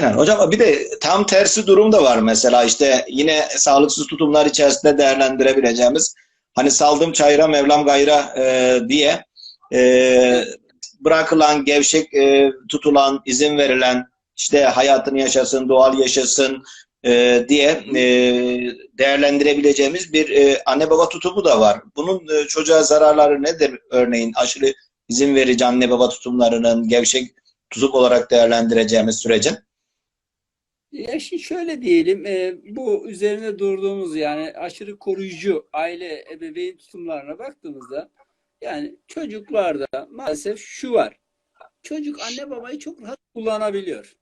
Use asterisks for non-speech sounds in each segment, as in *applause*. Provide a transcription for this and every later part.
Aynen hocam bir de tam tersi durum da var mesela işte yine sağlıksız tutumlar içerisinde değerlendirebileceğimiz hani saldım çayıra Mevlam gayra e, diye e, bırakılan gevşek e, tutulan izin verilen işte hayatını yaşasın doğal yaşasın e, diye e, değerlendirebileceğimiz bir e, anne baba tutumu da var. Bunun e, çocuğa zararları nedir örneğin aşırı izin verici anne baba tutumlarının gevşek tutum olarak değerlendireceğimiz sürecin? Ya şimdi şöyle diyelim, e, bu üzerine durduğumuz yani aşırı koruyucu aile ebeveyn tutumlarına baktığımızda yani çocuklarda maalesef şu var. Çocuk anne babayı çok rahat kullanabiliyor.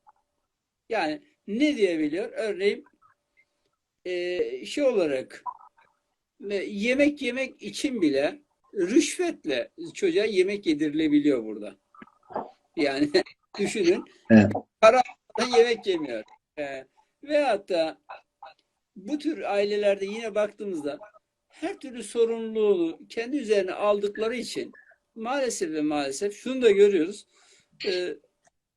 Yani ne diyebiliyor? Örneğin e, şey olarak e, yemek yemek için bile rüşvetle çocuğa yemek yedirilebiliyor burada. Yani *laughs* düşünün Evet. para yemek yemiyor. Veyahut da bu tür ailelerde yine baktığımızda her türlü sorumluluğu kendi üzerine aldıkları için maalesef ve maalesef şunu da görüyoruz. E,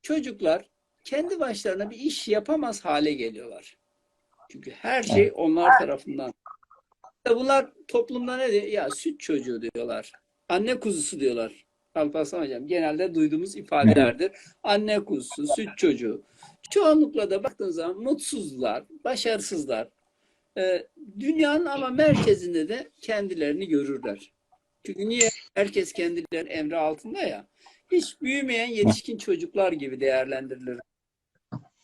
çocuklar kendi başlarına bir iş yapamaz hale geliyorlar. Çünkü her şey onlar tarafından. Bunlar toplumda ne diyor? Ya süt çocuğu diyorlar. Anne kuzusu diyorlar. Alparslan Hocam genelde duyduğumuz ifadelerdir. Anne kuzusu, süt çocuğu. Çoğunlukla da baktığınız zaman mutsuzlar, başarısızlar. Ee, dünyanın ama merkezinde de kendilerini görürler. Çünkü niye? Herkes kendilerinin emri altında ya. Hiç büyümeyen yetişkin çocuklar gibi değerlendirilir.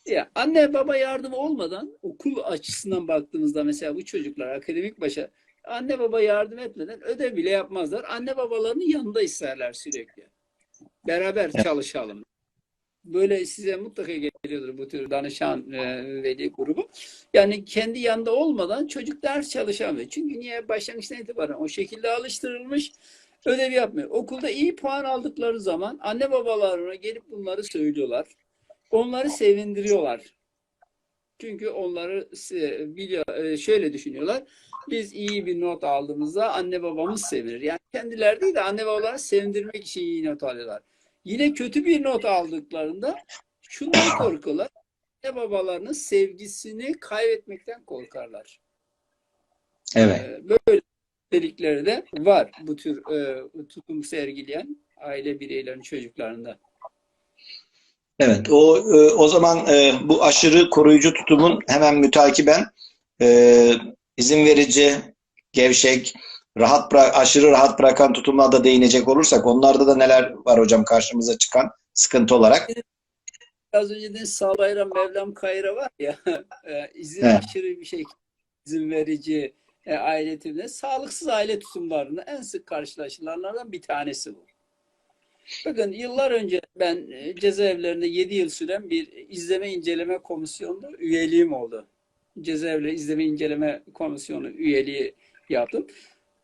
Ya anne baba yardımı olmadan okul açısından baktığımızda mesela bu çocuklar akademik başa anne baba yardım etmeden ödev bile yapmazlar. Anne babalarının yanında isterler sürekli. Beraber çalışalım. Böyle size mutlaka geliyordur bu tür danışan e, veli grubu. Yani kendi yanında olmadan çocuk ders çalışamıyor. Çünkü niye başlangıçtan itibaren o şekilde alıştırılmış ödev yapmıyor. Okulda iyi puan aldıkları zaman anne babalarına gelip bunları söylüyorlar. Onları sevindiriyorlar. Çünkü onları biliyor, e, şöyle düşünüyorlar. Biz iyi bir not aldığımızda anne babamız sevinir. Yani kendileri değil de anne babaları sevindirmek için iyi not alıyorlar. Yine kötü bir not aldıklarında şundan *coughs* korkuyorlar. Anne babalarının sevgisini kaybetmekten korkarlar. Evet. Ee, Böyle özellikleri de var bu tür e, tutum sergileyen aile bireylerinin çocuklarında. Evet, o e, o zaman e, bu aşırı koruyucu tutumun hemen mütakiben e, izin verici, gevşek, rahat bıra- aşırı rahat bırakan tutumuna da değinecek olursak onlarda da neler var hocam karşımıza çıkan sıkıntı olarak? Az önce de Sağbayram Mevlam Kayra var ya *laughs* e, izin Evet. aşırı bir şey izin verici e, aile tipinde sağlıksız aile tutumlarında en sık karşılaşılanlardan bir tanesi bu. Bakın yıllar önce ben e, cezaevlerinde 7 yıl süren bir izleme inceleme komisyonunda üyeliğim oldu. Cezaevleri izleme inceleme komisyonu üyeliği yaptım.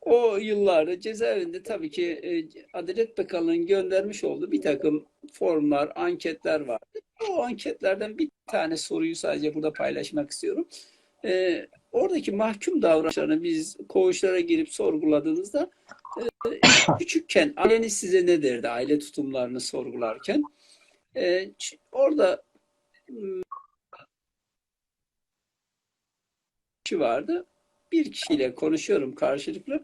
O yıllarda cezaevinde tabii ki e, Adalet Bakanlığı'nın göndermiş olduğu bir takım formlar, anketler vardı. O anketlerden bir tane soruyu sadece burada paylaşmak istiyorum. E, oradaki mahkum davranışlarını biz koğuşlara girip sorguladığımızda e, küçükken aileniz size ne derdi aile tutumlarını sorgularken? E, orada kişi vardı. Bir kişiyle konuşuyorum karşılıklı.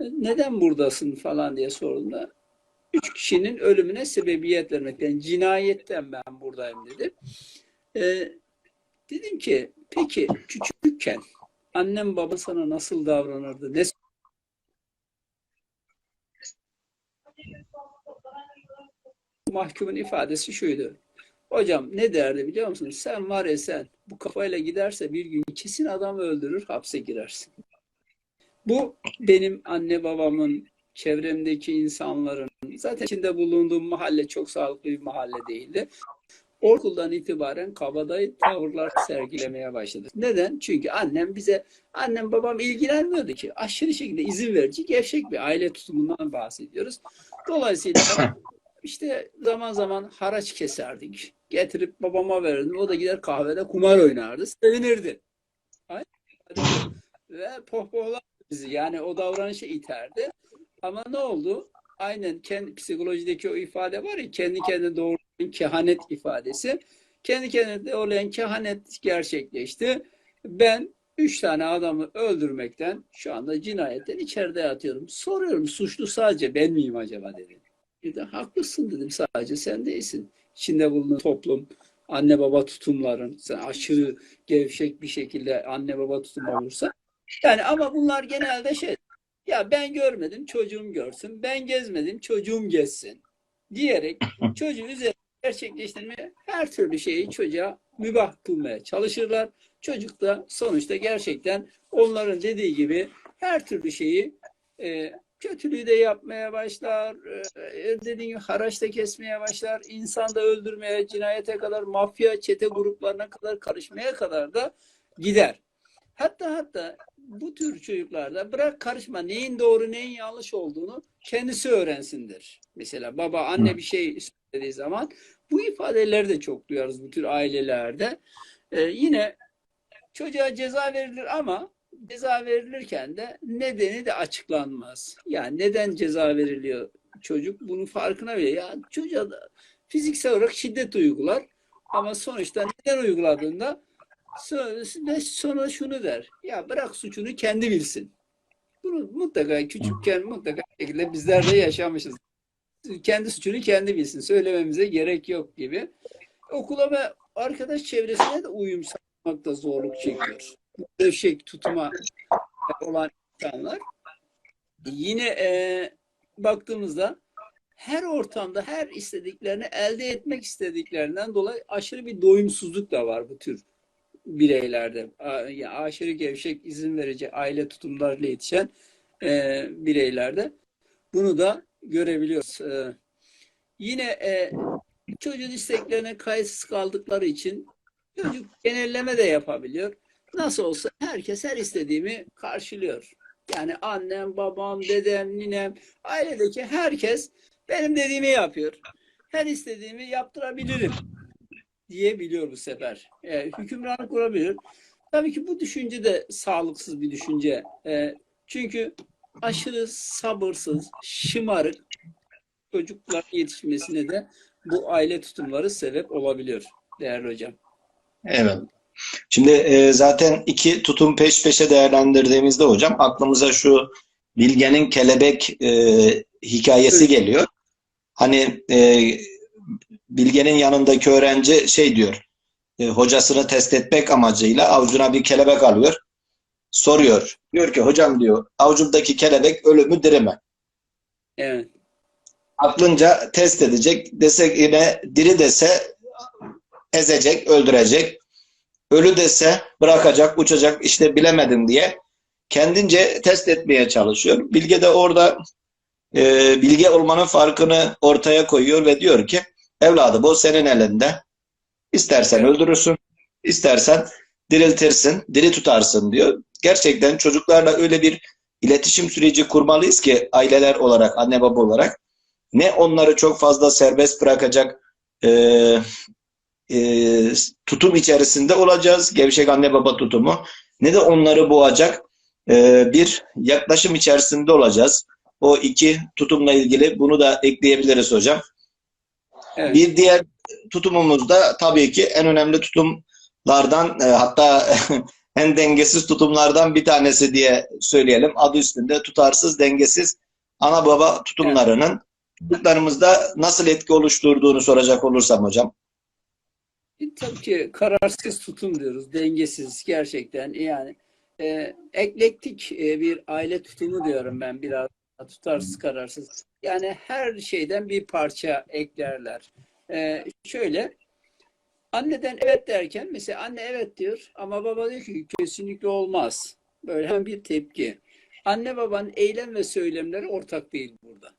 E, Neden buradasın falan diye sorduğumda üç kişinin ölümüne sebebiyet vermekten, cinayetten ben buradayım dedi. E, dedim ki peki küçükken annem baba sana nasıl davranırdı? Ne mahkumun ifadesi şuydu. Hocam ne derdi biliyor musun? Sen var ya sen bu kafayla giderse bir gün kesin adam öldürür hapse girersin. Bu benim anne babamın, çevremdeki insanların, zaten içinde bulunduğum mahalle çok sağlıklı bir mahalle değildi. Ortaokuldan itibaren kabadayı tavırlar sergilemeye başladı. Neden? Çünkü annem bize, annem babam ilgilenmiyordu ki. Aşırı şekilde izin verici, gevşek bir aile tutumundan bahsediyoruz. Dolayısıyla işte zaman zaman haraç keserdik. Getirip babama verirdim. O da gider kahvede kumar oynardı. Sevinirdi. Ve pohpohlar bizi. Yani o davranışa iterdi. Ama ne oldu? Aynen kendi psikolojideki o ifade var ya kendi kendine doğru kehanet ifadesi. kendi kendine olan kehanet gerçekleşti. Ben üç tane adamı öldürmekten şu anda cinayetten içeride yatıyorum. Soruyorum suçlu sadece ben miyim acaba dedi. De haklısın dedim sadece sen değilsin. İçinde bulunan toplum, anne baba tutumların, sen aşırı gevşek bir şekilde anne baba tutumu olursa. Yani ama bunlar genelde şey, ya ben görmedim çocuğum görsün, ben gezmedim çocuğum gezsin diyerek çocuğu üzerine gerçekleştirmeye her türlü şeyi çocuğa mübah kılmaya çalışırlar. Çocuk da sonuçta gerçekten onların dediği gibi her türlü şeyi e, kötülüğü de yapmaya başlar, e, dediğim gibi haraç da kesmeye başlar, insan da öldürmeye, cinayete kadar, mafya, çete gruplarına kadar karışmaya kadar da gider. Hatta hatta bu tür çocuklarda bırak karışma neyin doğru neyin yanlış olduğunu kendisi öğrensindir. Mesela baba anne bir şey söylediği zaman bu ifadeleri de çok duyarız bu tür ailelerde. Ee, yine çocuğa ceza verilir ama ceza verilirken de nedeni de açıklanmaz. Yani neden ceza veriliyor çocuk bunun farkına bile. Ya çocuğa da fiziksel olarak şiddet uygular ama sonuçta neden uyguladığında ve sonra şunu der. Ya bırak suçunu kendi bilsin. Bunu mutlaka küçükken mutlaka şekilde bizler de yaşamışız. Kendi suçunu kendi bilsin. Söylememize gerek yok gibi. Okula ve arkadaş çevresine de uyum sağlamakta zorluk çekiyor. Dövşek tutuma olan insanlar. Yine e, baktığımızda her ortamda her istediklerini elde etmek istediklerinden dolayı aşırı bir doyumsuzluk da var bu tür bireylerde. Yani aşırı gevşek izin verici aile tutumlarıyla yetişen e, bireylerde. Bunu da görebiliyoruz. E, yine e, çocuğun isteklerine kayıtsız kaldıkları için çocuk genelleme de yapabiliyor. Nasıl olsa herkes her istediğimi karşılıyor. Yani annem, babam, dedem, ninem, ailedeki herkes benim dediğimi yapıyor. Her istediğimi yaptırabilirim diyebiliyor bu sefer. E, hükümranlık kurabilir. Tabii ki bu düşünce de sağlıksız bir düşünce. E, çünkü aşırı sabırsız, şımarık çocuklar yetişmesine de bu aile tutumları sebep olabiliyor değerli hocam. Evet. Şimdi e, zaten iki tutum peş peşe değerlendirdiğimizde hocam aklımıza şu Bilge'nin kelebek e, hikayesi geliyor. Hani e, Bilge'nin yanındaki öğrenci şey diyor, e, hocasını test etmek amacıyla avucuna bir kelebek alıyor. Soruyor. Diyor ki hocam diyor, avucumdaki kelebek ölü mü diri mi? Evet. Aklınca test edecek. Dese yine diri dese ezecek, öldürecek. Ölü dese bırakacak, uçacak işte bilemedim diye kendince test etmeye çalışıyor. Bilge de orada e, bilge olmanın farkını ortaya koyuyor ve diyor ki evladım o senin elinde. İstersen öldürürsün, istersen diriltirsin, diri tutarsın diyor. Gerçekten çocuklarla öyle bir iletişim süreci kurmalıyız ki aileler olarak, anne baba olarak ne onları çok fazla serbest bırakacak e, e, tutum içerisinde olacağız, gevşek anne baba tutumu, ne de onları boğacak e, bir yaklaşım içerisinde olacağız. O iki tutumla ilgili bunu da ekleyebiliriz hocam. Evet. Bir diğer tutumumuz da tabii ki en önemli tutumlardan e, hatta *laughs* en dengesiz tutumlardan bir tanesi diye söyleyelim. Adı üstünde tutarsız, dengesiz ana baba tutumlarının çocuklarımızda nasıl etki oluşturduğunu soracak olursam hocam. Tabii ki kararsız tutum diyoruz. Dengesiz gerçekten yani e, eklektik e, bir aile tutumu diyorum ben biraz tutarsız kararsız. Yani her şeyden bir parça eklerler. E, şöyle anneden evet derken mesela anne evet diyor ama baba diyor ki kesinlikle olmaz. Böyle hemen bir tepki. Anne babanın eylem ve söylemleri ortak değil burada.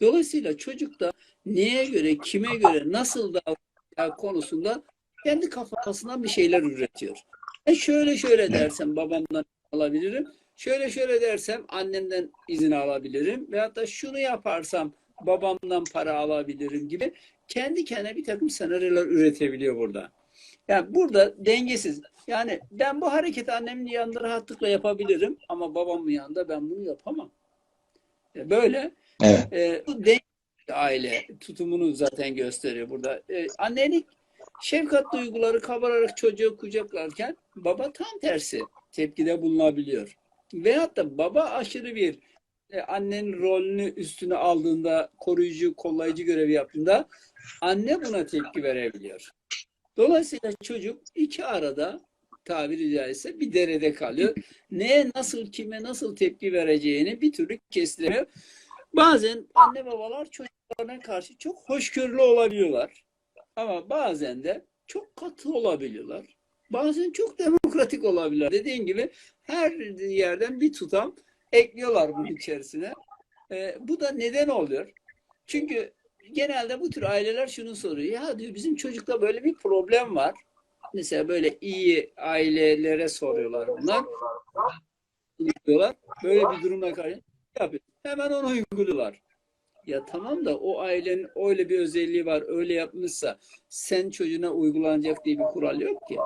Dolayısıyla çocuk da neye göre, kime göre, nasıl davranacağı konusunda kendi kafasından bir şeyler üretiyor. Ben şöyle şöyle dersem babamdan alabilirim. Şöyle şöyle dersem annemden izin alabilirim. Veyahut da şunu yaparsam babamdan para alabilirim gibi kendi kendine bir takım senaryolar üretebiliyor burada. Yani burada dengesiz. Yani ben bu hareketi annemin yanında rahatlıkla yapabilirim ama babamın yanında ben bunu yapamam. E, Böyle Evet. e, bu denge aile tutumunu zaten gösteriyor burada. E, annelik Şefkat duyguları kabararak çocuğu kucaklarken baba tam tersi tepkide bulunabiliyor. Veyahut da baba aşırı bir e, annenin rolünü üstüne aldığında, koruyucu, kollayıcı görevi yaptığında anne buna tepki verebiliyor. Dolayısıyla çocuk iki arada tabiri caizse bir derede kalıyor. Neye nasıl, kime nasıl tepki vereceğini bir türlü kestiremiyor. Bazen anne babalar çocuklarına karşı çok hoşgörülü olabiliyorlar. Ama bazen de çok katı olabiliyorlar. Bazen çok demokratik olabiliyorlar. Dediğim gibi her yerden bir tutam ekliyorlar bunun içerisine. Ee, bu da neden oluyor? Çünkü genelde bu tür aileler şunu soruyor. Ya diyor bizim çocukta böyle bir problem var. Mesela böyle iyi ailelere soruyorlar bunlar. Diyorlar. Böyle bir durumda karşı yapıyor. Hemen onu uyguluyorlar. Ya tamam da o ailenin öyle bir özelliği var, öyle yapmışsa sen çocuğuna uygulanacak diye bir kural yok ki.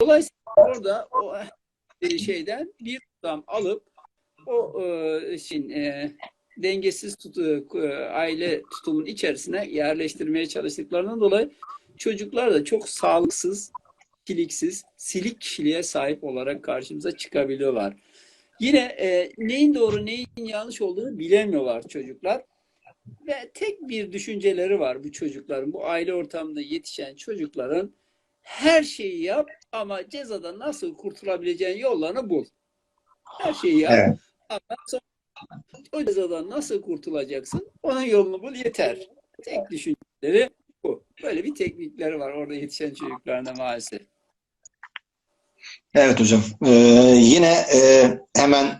Dolayısıyla orada o şeyden bir tutam alıp o e, şeyin, e, dengesiz tutu, e, aile tutumun içerisine yerleştirmeye çalıştıklarından dolayı çocuklar da çok sağlıksız, kiliksiz, silik kişiliğe sahip olarak karşımıza çıkabiliyorlar. Yine e, neyin doğru, neyin yanlış olduğunu bilemiyorlar çocuklar. Ve tek bir düşünceleri var bu çocukların, bu aile ortamında yetişen çocukların her şeyi yap ama cezadan nasıl kurtulabileceğin yollarını bul. Her şeyi yap Evet. ama sonra o cezadan nasıl kurtulacaksın onun yolunu bul yeter. Tek düşünceleri bu. Böyle bir teknikleri var orada yetişen çocuklarına maalesef. Evet hocam. Ee, yine e, hemen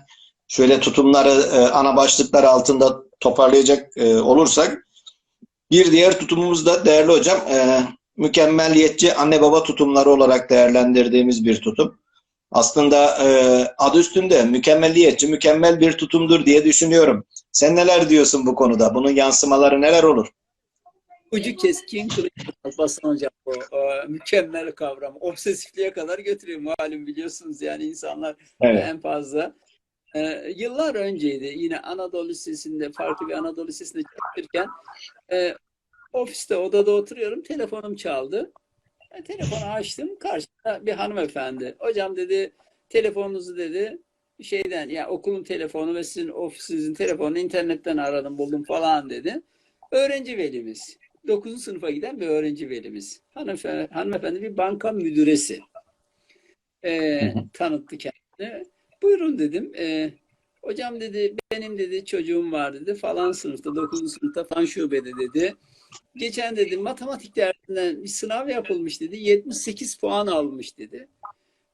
şöyle tutumları e, ana başlıklar altında toparlayacak e, olursak bir diğer tutumumuz da değerli hocam e, mükemmeliyetçi anne baba tutumları olarak değerlendirdiğimiz bir tutum. Aslında e, adı üstünde mükemmeliyetçi, mükemmel bir tutumdur diye düşünüyorum. Sen neler diyorsun bu konuda? Bunun yansımaları neler olur? Ucu keskin kılıç Alparslan hocam o e, mükemmel kavram. Obsesifliğe kadar götürüyor malum biliyorsunuz yani insanlar Evet. en fazla. E, yıllar önceydi yine Anadolu Lisesi'nde farklı bir Anadolu Lisesi'nde çalışırken e, ofiste odada oturuyorum telefonum çaldı. E, telefonu açtım karşımda bir hanımefendi. Hocam dedi telefonunuzu dedi şeyden ya okulun telefonu ve sizin ofisinizin telefonunu internetten aradım buldum falan dedi. Öğrenci velimiz. 9. sınıfa giden bir öğrenci velimiz. Hanımefendi, hanımefendi bir banka müdüresi. Ee, tanıttı kendini. Buyurun dedim. Ee, hocam dedi benim dedi çocuğum var dedi falan sınıfta 9. sınıfta falan şubede dedi. Geçen dedi matematik dersinden bir sınav yapılmış dedi. 78 puan almış dedi.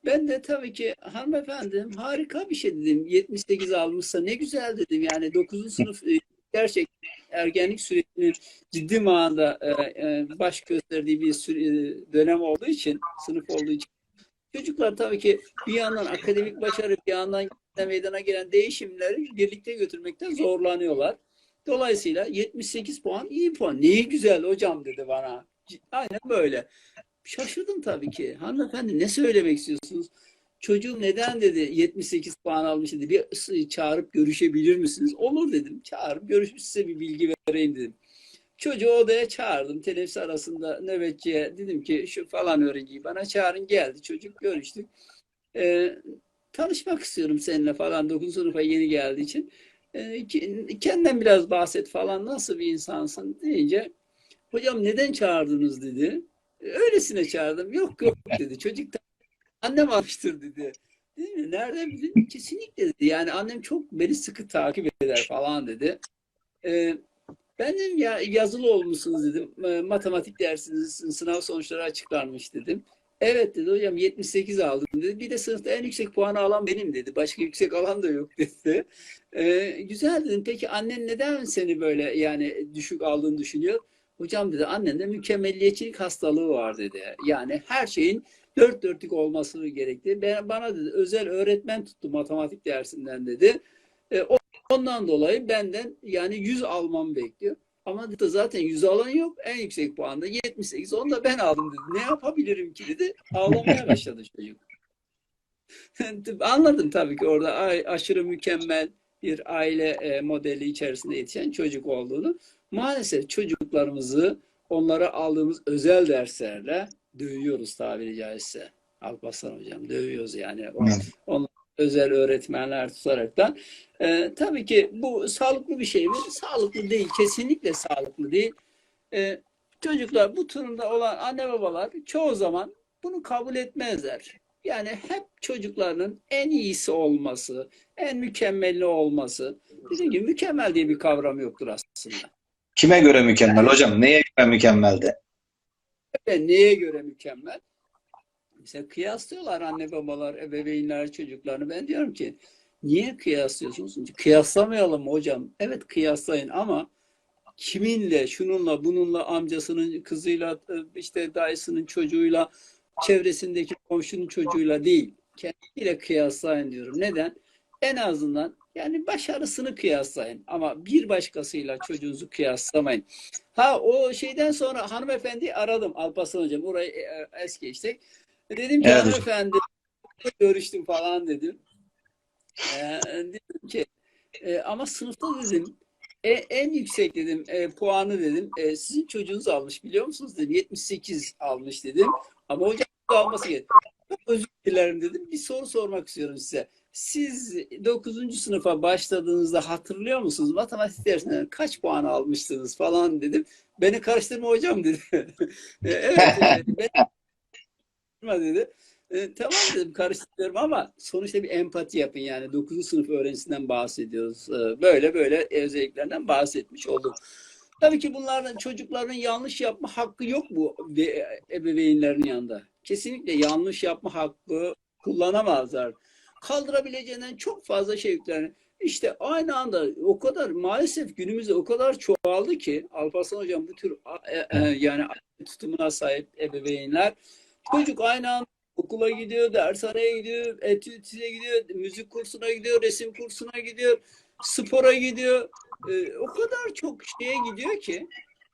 Ben de tabii ki hanımefendi harika bir şey dedim. 78 almışsa ne güzel dedim. Yani 9. sınıf e, gerçekten ergenlik sürecinin ciddi manada e, e, baş gösterdiği bir e, dönem olduğu için, sınıf olduğu için çocuklar tabii ki bir yandan akademik başarı, bir yandan meydana gelen değişimleri birlikte götürmekte zorlanıyorlar. Dolayısıyla 78 puan iyi puan. Neyi güzel hocam dedi bana. Aynen böyle. Şaşırdım tabii ki. Hanımefendi ne söylemek istiyorsunuz? Çocuğum neden dedi 78 puan almış dedi. Bir çağırıp görüşebilir misiniz? Olur dedim. Çağırıp görüşüp size bir bilgi vereyim dedim. Çocuğu odaya çağırdım. Teneffüs arasında nöbetçiye dedim ki şu falan öğrenciyi bana çağırın geldi. Çocuk görüştük. Ee, tanışmak istiyorum seninle falan. 9. sınıfa yeni geldiği için. Ki- kendinden biraz bahset falan nasıl bir insansın deyince hocam neden çağırdınız dedi. Öylesine çağırdım. Yok yok dedi. Çocuk da annem almıştır dedi. Dedim mi? Nereden bildin? Kesinlikle dedi. Yani annem çok beni sıkı takip eder falan dedi. Ee, ben dedim ya yazılı olmuşsunuz dedim. E, Matematik dersinizin sınav sonuçları açıklanmış dedim. Evet dedi hocam 78 aldım dedi. Bir de sınıfta en yüksek puanı alan benim dedi. Başka yüksek alan da yok *laughs* dedi. Ee, güzel dedim. Peki annen neden seni böyle yani düşük aldığını düşünüyor? Hocam dedi annende mükemmelliyetçilik hastalığı var dedi. Yani her şeyin dört dörtlük olması gerekti. Ben, bana dedi özel öğretmen tuttu matematik dersinden dedi. E, o- ondan dolayı benden yani 100 almam bekliyor. Ama dedi, zaten 100 alan yok. En yüksek puanda 78. Onu da ben aldım dedi. Ne yapabilirim ki dedi. Ağlamaya başladı çocuk. *laughs* Anladım tabii ki orada aşırı mükemmel bir aile e, modeli içerisinde yetişen çocuk olduğunu. Maalesef çocuklarımızı onlara aldığımız özel derslerle dövüyoruz tabiri caizse. Alparslan hocam dövüyoruz yani. Onlar özel öğretmenler tutaraktan. Ee, tabii ki bu sağlıklı bir şey mi? Sağlıklı değil. Kesinlikle sağlıklı değil. Ee, çocuklar bu durumda olan anne babalar çoğu zaman bunu kabul etmezler. Yani hep çocuklarının en iyisi olması, en mükemmeli olması. Dediğim gibi mükemmel diye bir kavram yoktur aslında. Kime göre mükemmel hocam? Neye göre mükemmeldi? Neye göre mükemmel? Mesela kıyaslıyorlar anne babalar, ebeveynler çocuklarını. Ben diyorum ki niye kıyaslıyorsunuz? Kıyaslamayalım hocam. Evet kıyaslayın ama kiminle, şununla, bununla, amcasının kızıyla, işte dayısının çocuğuyla, çevresindeki komşunun çocuğuyla değil. Kendiyle kıyaslayın diyorum. Neden? En azından yani başarısını kıyaslayın ama bir başkasıyla çocuğunuzu kıyaslamayın. Ha o şeyden sonra hanımefendi aradım Alparslan hocam. Orayı e, es geçtik. Dedim ki Evet hanımefendi görüştüm falan dedim. Ee, dedim ki e, ama sınıfta dedim e, en yüksek dedim e, puanı dedim e, sizin çocuğunuz almış biliyor musunuz dedim 78 almış dedim ama hocam alması gerek. Çok özür dilerim dedim. Bir soru sormak istiyorum size. Siz 9. sınıfa başladığınızda hatırlıyor musunuz? Matematik dersinden kaç puan almıştınız falan dedim. Beni karıştırma hocam dedi. *laughs* E, evet. Ben *laughs* dedi. E, tamam dedim karıştırıyorum ama sonuçta bir empati yapın yani 9. sınıf öğrencisinden bahsediyoruz. E, böyle böyle özelliklerinden bahsetmiş oldum. Tabii ki bunların çocukların yanlış yapma hakkı yok bu be- ebeveynlerin yanında. Kesinlikle yanlış yapma hakkı kullanamazlar. Kaldırabileceğinden çok fazla şey yüklenir. İşte aynı anda o kadar maalesef günümüzde o kadar çoğaldı ki Alparslan hocam bu tür e, e, yani tutumuna sahip ebeveynler çocuk aynı anda okula gidiyor, dershaneye gidiyor, etütüye gidiyor, müzik kursuna gidiyor, resim kursuna gidiyor, spora gidiyor. Ee, o kadar çok şeye gidiyor ki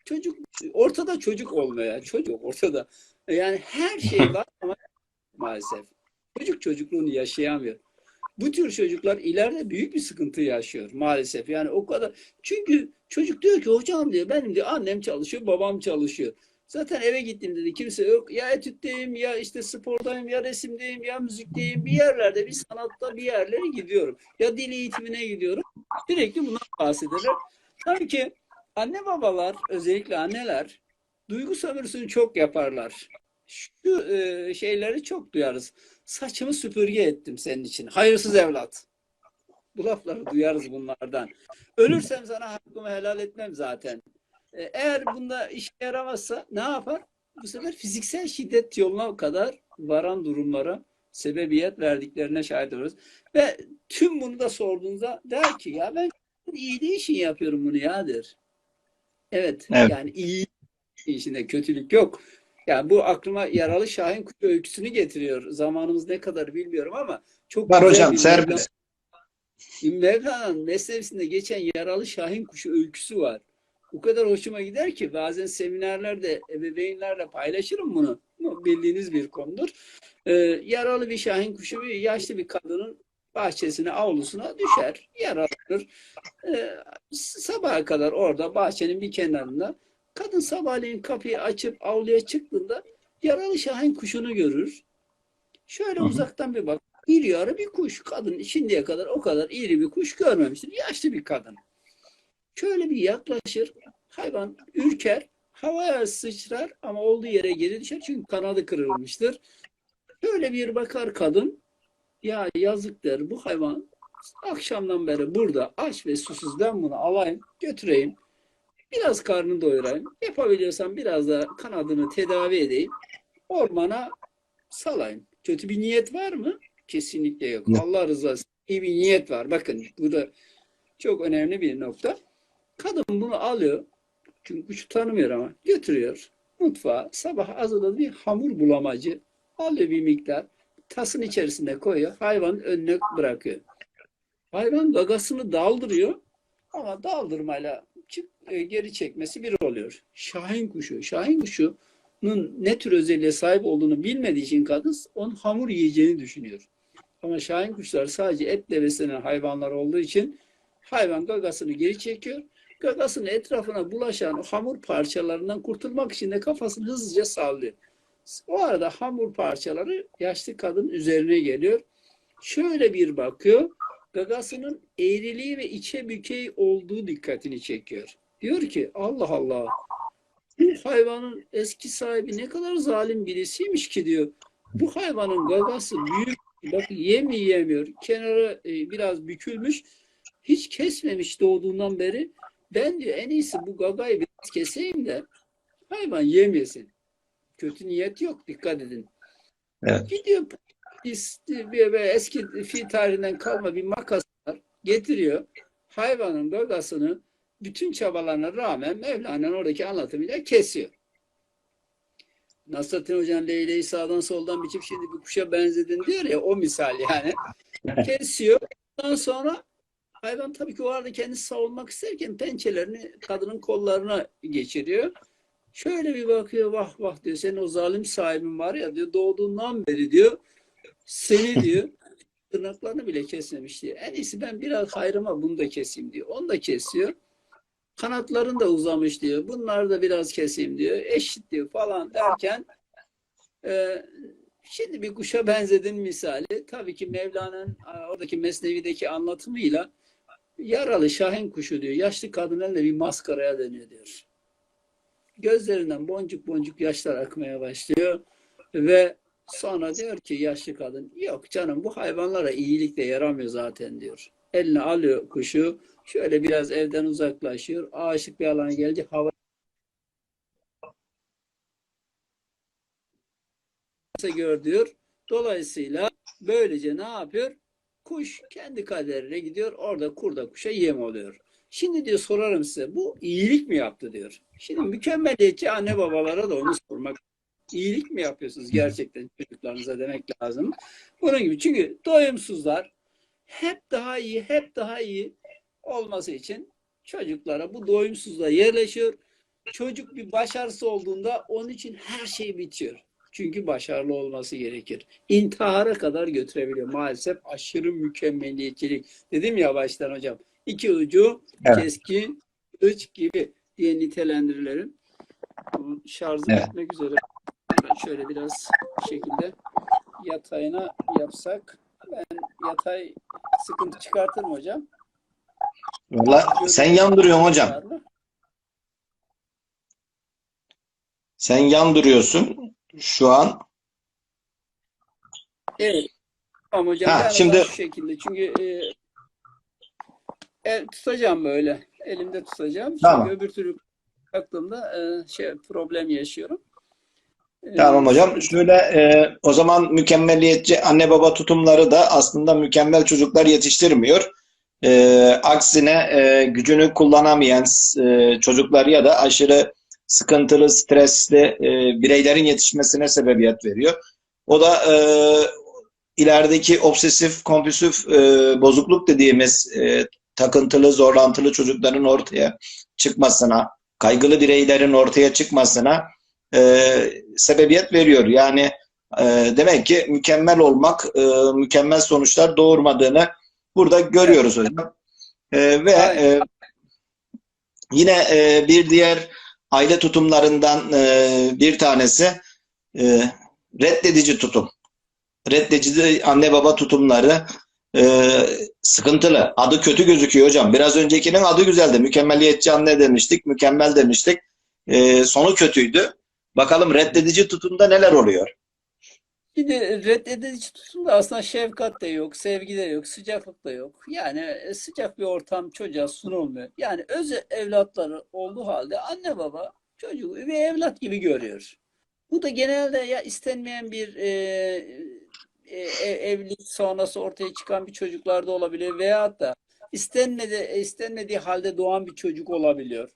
çocuk ortada çocuk olmuyor. Çocuk ortada. Yani her şey *laughs* var ama maalesef çocuk çocukluğunu yaşayamıyor. Bu tür çocuklar ileride büyük bir sıkıntı yaşıyor maalesef. Yani o kadar çünkü çocuk diyor ki hocam diyor benim diyor annem çalışıyor, babam çalışıyor. Zaten eve gittim dedi kimse yok. Ya etütteyim ya işte spordayım ya resimdeyim ya müzikteyim bir yerlerde bir sanatta bir yerlere gidiyorum. Ya dil eğitimine gidiyorum. Sürekli bundan bahsederler. Tabii ki anne babalar özellikle anneler duygu sömürüsünü çok yaparlar. Şu e, şeyleri çok duyarız. Saçımı süpürge ettim senin için. Hayırsız evlat. Bu lafları duyarız bunlardan. Ölürsem sana hakkımı helal etmem zaten. E, Eğer bunda işe yaramazsa ne yapar? Bu sefer fiziksel şiddet yoluna kadar varan durumlara sebebiyet verdiklerine şahit oluruz. Ve tüm bunu da sorduğunuzda der ki ya ben iyiliği için yapıyorum bunu ya der. Evet, Evet. yani iyi içinde kötülük yok. Yani bu aklıma yaralı Şahin Kuşu öyküsünü getiriyor. Zamanımız ne kadar bilmiyorum ama çok Var güzel hocam serbest. Mevlana'nın Mesnevisinde geçen yaralı Şahin Kuşu öyküsü var. O kadar hoşuma gider ki bazen seminerlerde ebeveynlerle paylaşırım bunu. Bu bildiğiniz bir konudur. Ee, yaralı bir Şahin Kuşu bir yaşlı bir kadının bahçesine, avlusuna düşer. Yaralanır. Ee, sabaha kadar orada bahçenin bir kenarında kadın sabahleyin kapıyı açıp avluya çıktığında yaralı Şahin Kuşu'nu görür. Şöyle Hı hı. uzaktan bir bak. İri yarı bir kuş. Kadın şimdiye kadar o kadar iri bir kuş görmemiştir. Yaşlı bir kadın. Şöyle bir yaklaşır. Hayvan ürker. Havaya sıçrar ama olduğu yere geri düşer. Çünkü kanadı kırılmıştır. Şöyle bir bakar kadın. Ya yazık der. Bu hayvan akşamdan beri burada aç ve susuz. Ben bunu alayım götüreyim. Biraz karnını doyurayım. Yapabiliyorsam biraz da kanadını tedavi edeyim. Ormana salayım. Kötü bir niyet var mı? Kesinlikle yok. Yok. Allah rızası iyi bir niyet var. Bakın bu da çok önemli bir nokta. Kadın bunu alıyor. Çünkü kuşu tanımıyor ama götürüyor mutfağa. Sabah hazırladığı bir hamur bulamacı alıyor bir miktar. Tasın içerisine koyuyor. Hayvanın önüne bırakıyor. Hayvan gagasını daldırıyor ama daldırmayla çık, e, geri çekmesi bir oluyor. Şahin kuşu. Şahin kuşunun ne tür özelliğe sahip olduğunu bilmediği için kadın onun hamur yiyeceğini düşünüyor. Ama şahin kuşlar sadece etle beslenen hayvanlar olduğu için hayvan gagasını geri çekiyor. Gagasının etrafına bulaşan o hamur parçalarından kurtulmak için de kafasını hızlıca sallıyor. O arada hamur parçaları yaşlı kadın üzerine geliyor. Şöyle bir bakıyor. Gagasının eğriliği ve içe bükey olduğu dikkatini çekiyor. Diyor ki Allah Allah bu hayvanın eski sahibi ne kadar zalim birisiymiş ki diyor. Bu hayvanın gagası büyük. Bak yem yiyemiyor. Kenara e, biraz bükülmüş. Hiç kesmemiş doğduğundan beri. Ben diyor en iyisi bu gagayı biraz keseyim de hayvan yemesin. Kötü niyet yok. Dikkat edin. Evet. Gidiyor bir, eski fi tarihinden kalma bir makas var. Getiriyor. Hayvanın gagasını bütün çabalarına rağmen Mevlana'nın oradaki anlatımıyla kesiyor. Nasrettin Hoca'nın Leyle'yi sağdan soldan biçip şimdi bir kuşa benzedin diyor ya o misal yani. *laughs* Kesiyor. Ondan sonra hayvan tabii ki o arada kendisi savunmak isterken pençelerini kadının kollarına geçiriyor. Şöyle bir bakıyor vah vah diyor senin o zalim sahibin var ya diyor doğduğundan beri diyor seni *laughs* diyor tırnaklarını bile kesmemiş diyor. En iyisi ben biraz hayrıma bunu da keseyim diyor. Onu da kesiyor. Kanatların da uzamış diyor. Bunları da biraz keseyim diyor. Eşit diyor falan derken e, şimdi bir kuşa benzedin misali. Tabii ki Mevlana'nın oradaki Mesnevi'deki anlatımıyla yaralı şahin kuşu diyor. Yaşlı kadın elle bir maskaraya dönüyor diyor. Gözlerinden boncuk boncuk yaşlar akmaya başlıyor ve sonra diyor ki yaşlı kadın yok canım bu hayvanlara iyilik de yaramıyor zaten diyor. Eline alıyor kuşu şöyle biraz evden uzaklaşıyor. Aşık bir alana gelince hava gör diyor. Dolayısıyla böylece ne yapıyor? Kuş kendi kaderine gidiyor. Orada kurda kuşa yem oluyor. Şimdi diyor sorarım size bu iyilik mi yaptı diyor. Şimdi mükemmeliyetçi anne babalara da onu sormak. İyilik mi yapıyorsunuz gerçekten çocuklarınıza demek lazım. Bunun gibi çünkü doyumsuzlar hep daha iyi, hep daha iyi olması için çocuklara bu doyumsuzluğa yerleşiyor. Çocuk bir başarısı olduğunda onun için her şey bitiyor. Çünkü başarılı olması gerekir. İntihara kadar götürebiliyor. Maalesef aşırı mükemmeliyetçilik. Dedim ya baştan hocam. İki ucu Evet. keskin, kılıç gibi diye nitelendirilerim. Şarjı Evet. bitmek üzere. Ben şöyle biraz bir şekilde yatayına yapsak. Ben yatay sıkıntı çıkartırım hocam. Valla sen yan duruyorsun hocam. Mı? Sen yan duruyorsun şu an. Evet. Tamam hocam. Ha, şimdi- şu şekilde. Çünkü e, el tutacağım böyle. Elimde tutacağım. Tamam. Çünkü öbür türlü baktığımda e, şey problem yaşıyorum. E, Tamam hocam. Şöyle e, o zaman mükemmeliyetçi anne baba tutumları da aslında mükemmel çocuklar yetiştirmiyor. E, aksine e, gücünü kullanamayan e, çocuklar ya da aşırı sıkıntılı, stresli e, bireylerin yetişmesine sebebiyet veriyor. O da e, ilerideki obsesif kompulsif e, bozukluk dediğimiz e, takıntılı, zorlantılı çocukların ortaya çıkmasına, kaygılı bireylerin ortaya çıkmasına e, sebebiyet veriyor. Yani e, demek ki mükemmel olmak e, mükemmel sonuçlar doğurmadığını burada görüyoruz hocam. E, ve e, yine e, bir diğer aile tutumlarından e, bir tanesi e, reddedici tutum. Reddedici anne baba tutumları e, sıkıntılı. Adı kötü gözüküyor hocam. Biraz öncekinin adı güzeldi. Mükemmeliyetçi anne demiştik, mükemmel demiştik. E, sonu kötüydü. Bakalım reddedici tutumda neler oluyor? Şimdi reddedici tutumda aslında şefkat de yok, sevgi de yok, sıcaklık da yok. Yani e, sıcak bir ortam çocuğa sunulmuyor. Yani öz evlatları olduğu halde anne baba çocuğu üvey evlat gibi görüyor. Bu da genelde ya istenmeyen bir e, e, e- evlilik sonrası ortaya çıkan bir çocuklarda olabilir veyahut da istenmedi, istenmediği halde doğan bir çocuk olabiliyor.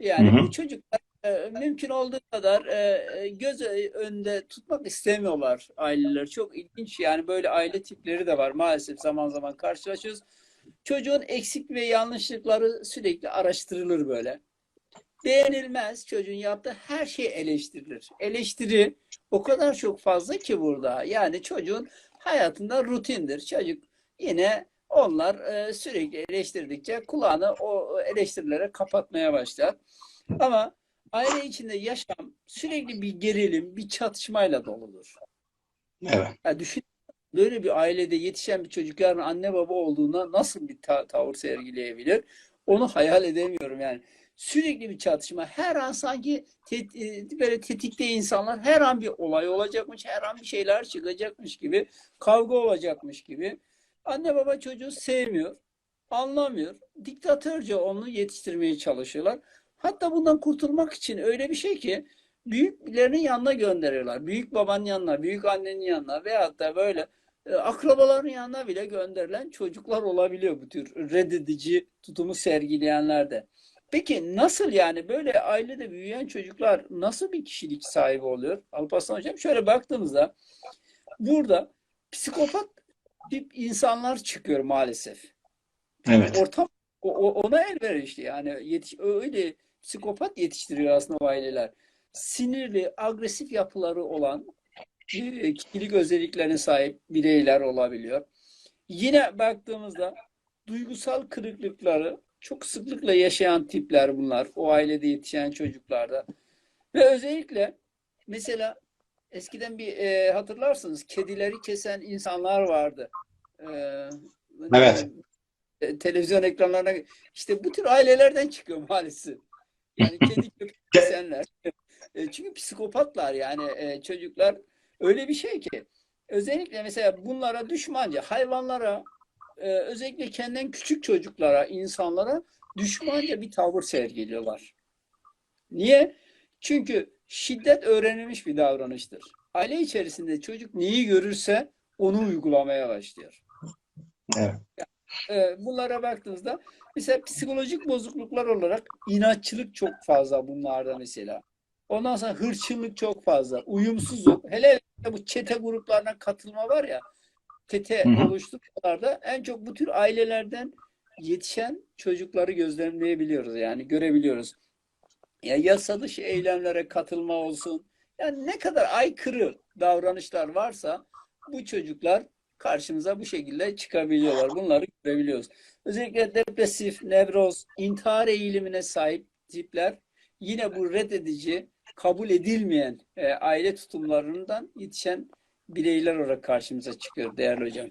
Yani Hı hı. bu çocuklar e, mümkün olduğu kadar e, e, göz önünde tutmak istemiyorlar aileler. Çok ilginç yani böyle aile tipleri de var maalesef zaman zaman karşılaşıyoruz. Çocuğun eksik ve yanlışlıkları sürekli araştırılır böyle. Beğenilmez çocuğun yaptığı her şey eleştirilir. Eleştiri o kadar çok fazla ki burada. Yani çocuğun hayatında rutindir. Çocuk yine onlar e, sürekli eleştirdikçe kulağını o eleştirilere kapatmaya başlar. Ama aile içinde yaşam sürekli bir gerilim, bir çatışmayla doludur. Evet. Ya düşün böyle bir ailede yetişen bir çocuk yarın anne baba olduğunda nasıl bir ta- tavır sergileyebilir? Onu hayal edemiyorum yani. Sürekli bir çatışma. Her an sanki tet- e, böyle tetikte insanlar her an bir olay olacakmış, her an bir şeyler çıkacakmış gibi, kavga olacakmış gibi. Anne baba çocuğu sevmiyor, anlamıyor. Diktatörce onu yetiştirmeye çalışıyorlar. Hatta bundan kurtulmak için öyle bir şey ki büyüklerinin yanına gönderiyorlar. Büyük babanın yanına, büyük annenin yanına veyahut da böyle e, akrabaların yanına bile gönderilen çocuklar olabiliyor bu tür reddedici tutumu sergileyenler de. Peki nasıl yani böyle ailede büyüyen çocuklar nasıl bir kişilik sahibi oluyor? Alparslan Hocam şöyle baktığımızda burada psikopat tip insanlar çıkıyor maalesef. Evet. Ortam ona el verişli yani yetiş, öyle psikopat yetiştiriyor aslında o aileler. Sinirli, agresif yapıları olan e, kişilik özelliklerine sahip bireyler olabiliyor. Yine baktığımızda duygusal kırıklıkları çok sıklıkla yaşayan tipler bunlar. O ailede yetişen çocuklarda. Ve özellikle mesela eskiden bir e, hatırlarsınız kedileri kesen insanlar vardı. E, Evet. e, televizyon ekranlarına işte bu tür ailelerden çıkıyor maalesef. Yani kedi köpek *laughs* kesenler. *laughs* E, çünkü psikopatlar yani e, çocuklar öyle bir şey ki özellikle mesela bunlara düşmanca hayvanlara e, özellikle kendinden küçük çocuklara, insanlara düşmanca bir tavır sergiliyorlar. Niye? Çünkü şiddet öğrenilmiş bir davranıştır. Aile içerisinde çocuk neyi görürse onu uygulamaya başlıyor. Evet. E, bunlara baktığınızda mesela psikolojik bozukluklar olarak inatçılık çok fazla bunlarda mesela. Ondan sonra hırçınlık çok fazla, uyumsuzluk. Hele bu çete gruplarına katılma var ya, çete oluşturmalarda en çok bu tür ailelerden yetişen çocukları gözlemleyebiliyoruz yani görebiliyoruz. Ya yasa dışı eylemlere katılma olsun. Yani ne kadar aykırı davranışlar varsa bu çocuklar karşımıza bu şekilde çıkabiliyorlar. Bunları görebiliyoruz. Özellikle depresif, nevroz, intihar eğilimine sahip tipler yine bu reddedici, kabul edilmeyen e, aile tutumlarından yetişen bireyler olarak karşımıza çıkıyor değerli hocam.